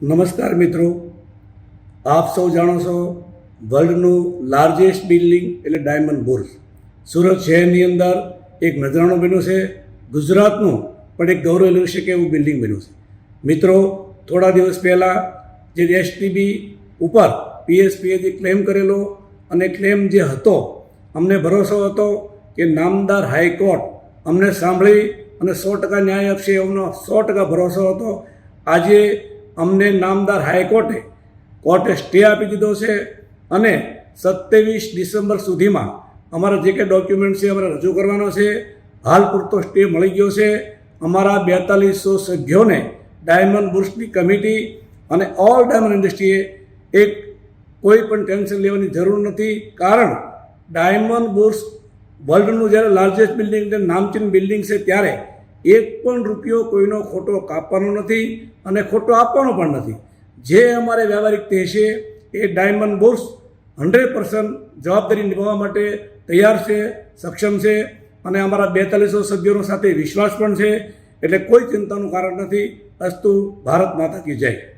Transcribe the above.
નમસ્કાર મિત્રો. આપ સૌ જાણો છો વર્લ્ડનું લાર્જેસ્ટ બિલ્ડિંગ એટલે ડાયમંડ બુર્સ સુરત શહેરની અંદર એક નજરાણું બન્યું છે, ગુજરાતનું પણ એક ગૌરવ લઈ શકે એવું બિલ્ડિંગ બન્યું છે. મિત્રો, થોડા દિવસ પહેલાં જે એસટીબી ઉપર પીએસપીએ જે ક્લેમ કરેલો અને ક્લેમ જે હતો, અમને ભરોસો હતો કે નામદાર હાઈકોર્ટ અમને સાંભળી અને સો ટકા ન્યાય આપશે એમનો સો ટકા ભરોસો હતો. આજે અમને નામદાર હાઈકોર્ટે કોર્ટે સ્ટે આપી દીધો છે અને સત્યાવીસ ડિસેમ્બર સુધીમાં અમારા જે કંઈ ડોક્યુમેન્ટ છે અમારે રજૂ કરવાનો છે. હાલ પૂરતો સ્ટે મળી ગયો છે. અમારા બેતાલીસો સભ્યોને ડાયમંડ બુર્સની કમિટી અને ઓલ ડાયમંડ ઇન્ડસ્ટ્રીએ એક કોઈ પણ ટેન્શન લેવાની જરૂર નથી. કારણ ડાયમંડ બુર્સ વર્લ્ડનું જ્યારે લાર્જેસ્ટ બિલ્ડિંગ નામચીન બિલ્ડિંગ છે ત્યારે એક પણ રૂપિયો કોઈનો ખોટો કાપવાનો નથી અને ખોટો આપવાનો પણ નથી. જે અમારે વ્યવહારિક છે, એ ડાયમંડ બોર્સ હંડ્રેડ પર્સન્ટ જવાબદારી નિભાવવા માટે તૈયાર છે, સક્ષમ છે અને અમારા બેતાલીસો સભ્યોનો સાથે વિશ્વાસ પણ છે. એટલે કોઈ ચિંતાનું કારણ નથી. અસ્તુ ભારત માતા કી જય.